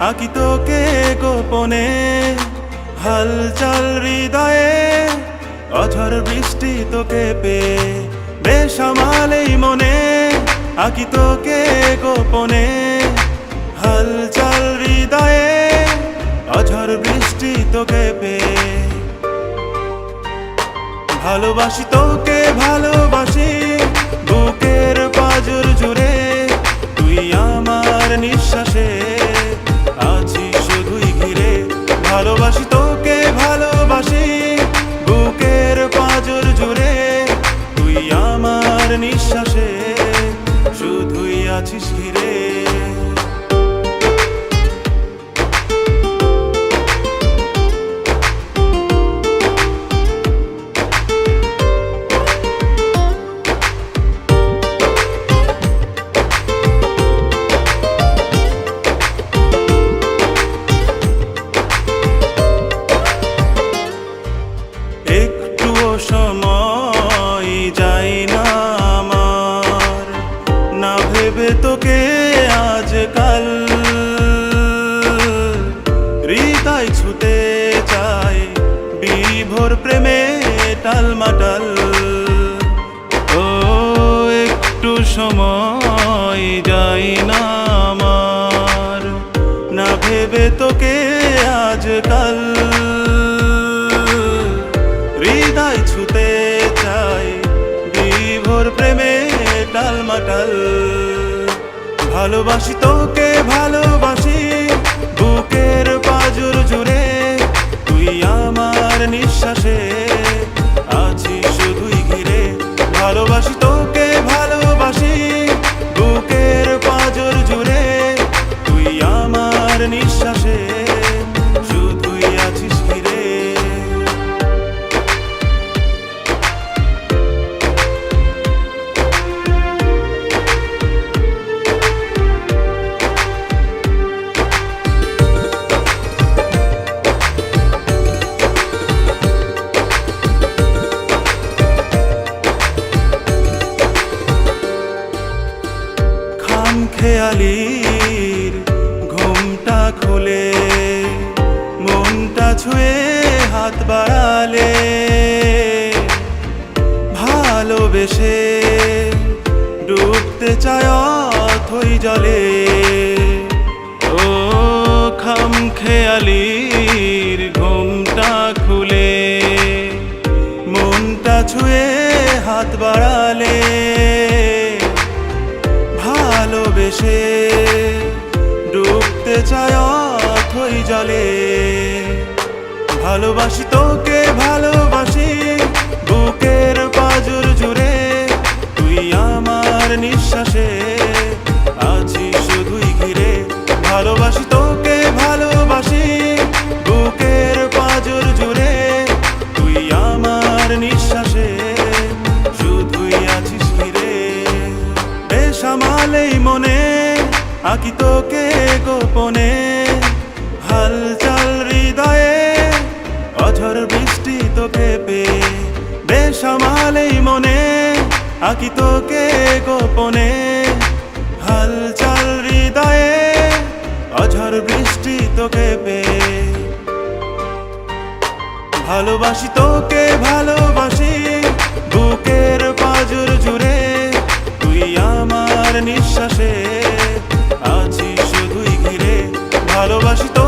আঁকি তোকে গোপনে। হালচাল হৃদয়ে অঝর বৃষ্টি তোকে পে বেসামাল এই মনে, আঁকি তোকে গোপনে। হালচাল হৃদয়ে অঝর বৃষ্টি তোকে পে ভালোবাসি তোকে ভালোবাসি ভালোবাসি হৃদয় ছুতে চায় বিভোর প্রেমে টালমাটাল। ও, একটু সময় যাই না আমার। না ভেবে তোকে আজকাল। হৃদয় ছুতে চাই বিভোর প্রেমে টালমাটাল। ভালোবাসি তোকে, ভালোবাসি পাজর জুড়ে, তুই আমার নিঃশ্বাসে আছি শুধুই ঘিরে। ভালোবাসি তোকে, ভালোবাসি বুকের পাজর জুড়ে, তুই আমার নিঃশ্বাসে খেয়ালির, ঘুমটা খুলে, মনটা ছুঁয়ে হাত বাড়ালে, ভালোবেসে ডুবতে চায় অথই জলে। ও খাম খেয়ালির, ঘুমটা খুলে, মনটা ছুঁয়ে হাত বাড়ালে ভালোবেসে ডুবতে চায় অথই জলে। ভালোবাসি তোকে ভালোবাসি বুকের পাজুর জুড়ে। তুই আমার নিঃশ্বাসে আঁকি তোকে গোপনে? হালচাল হৃদয়ে অঝর বৃষ্টি তোকে পে বেসামাল এই মনে আঁকি তোকে গোপনে। হালচাল হৃদয়ে অঝর বৃষ্টি তোকে পে ভালোবাসি তোকে, ভালোবাসি বুকের পাজর জুড়ে, তুই আমার নিঃশ্বাসে আছি